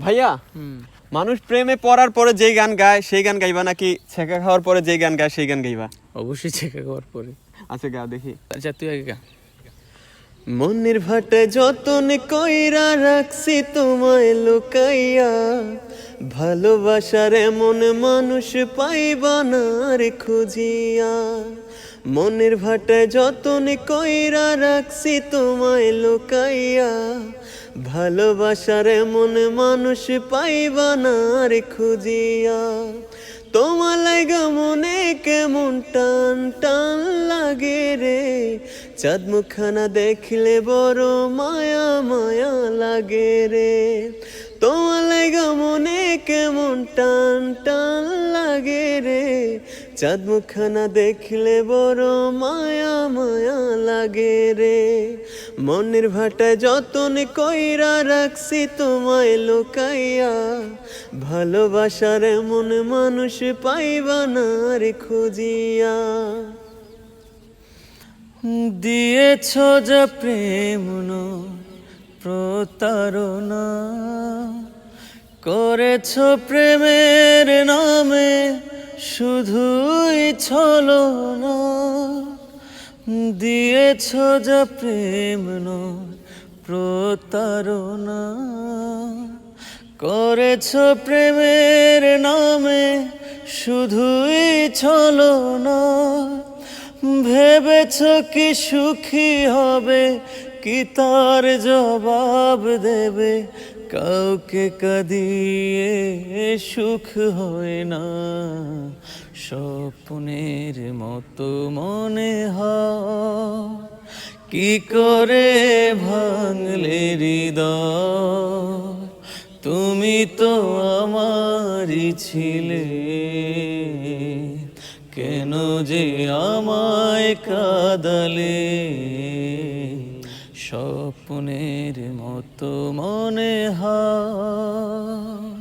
ভাইয়া মানুষ প্রেমে পড়ার পরে যেই গান গায় সেই গান গাইবা নাকি ছেঁকা খাওয়ার পরে যেই গান গায় সেই গান গাইবা? অবশ্যই ছেঁকা খাওয়ার পরে। আচ্ছা গা দেখি। আচ্ছা তুই আগে গা। মনের ভাটে যতন কইরা রাখছি তোমায় লুকাইয়া, ভালোবাসার এমন মানুষ পাইবা না রে খুঁজিয়া। মনের ভাটে যতন কইরা রাখছি তোমায় লুকাইয়া, ভালোবাসার এমন মানুষ পাইবা না রে খুঁজিয়া। তোমার লাগা মনে কেমন টান টান লাগে রে। চাঁদ মুখানা দেখলে বড় মায়া মায়া লাগে রে। তোমার লাগা মনে কেমন টান টান লাগে রে। চাঁদ মুখানা দেখলে বড় মায়া মায়া লাগে রে। মনের ভাটায় যতন কইরা রাখছি তোমায় লোকাইয়া, ভালোবাসার এমন মানুষ পাইবা না রে খুঁজিয়া। দিয়েছ যে প্রেম প্রতারণা, করেছ প্রেমের নামে শুধুই ছলনা, দিয়েছ যে প্রেম প্রতারণা, করেছ প্রেমের নামে শুধুই ছলনা। ভেবেছ কি সুখী হবে? কি তার জবাব দেবে? কাউকে কাঁদিয়ে সুখ হয় না। স্বপ্নের মতো মনে হয়। কি করে ভাঙলে হৃদয়? তুমি তো আমারই ছিলে। যে আমায় কাদালে স্বপ্নের মতো মনে হয়।